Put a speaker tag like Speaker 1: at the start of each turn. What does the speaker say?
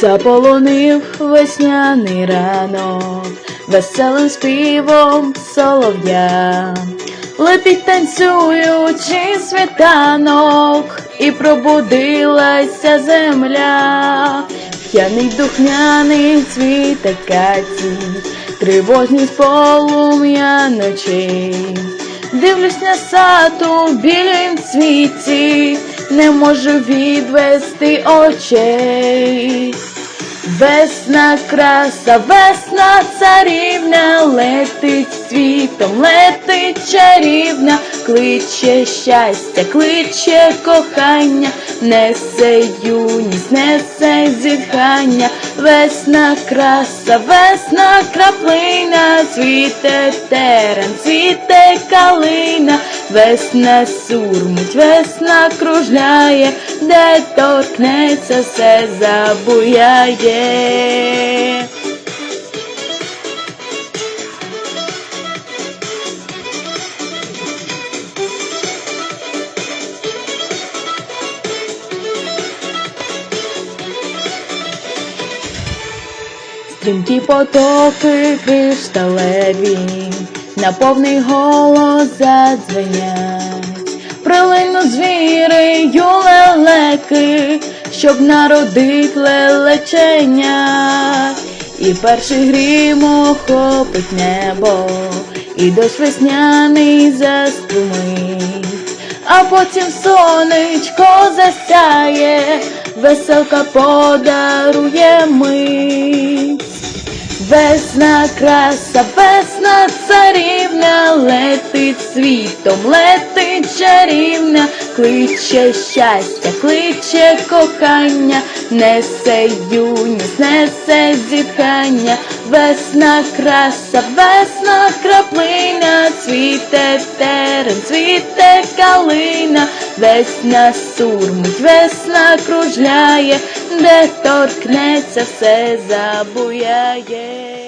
Speaker 1: заполонив весняний ранок, веселим співом солов'я, летить танцюючи світанок, і пробудилася земля, п'яний духняний цвіте каті, тривожність полум'я ночей. Дивлюсь на сад у білім цвіті, не можу відвести очей. Весна краса, весна царівна, летить світом, летить чарівна, кличе щастя, кличе кохання, несе юність, несе зітхання, весна краса, весна краплина, цвіте терен, цвіте калина, весна сурмить, весна кружляє, де торкнеться, все забуяє. Стрімкі потоки кришталеві, на повний голос задзвенять, звіри лелеки, щоб народить лелечення, і перший грім охопить небо, і дощ весняний заструмить, а потім сонечко засяє, веселка подарує мить. Весна краса, весна царівна, світом, летить чарівна, кличе щастя, кличе кохання, несе юність, несе зітхання, весна краса, весна краплина, цвіте терен, цвіте калина, весна сурмить, весна кружляє, де торкнеться, все забуяє.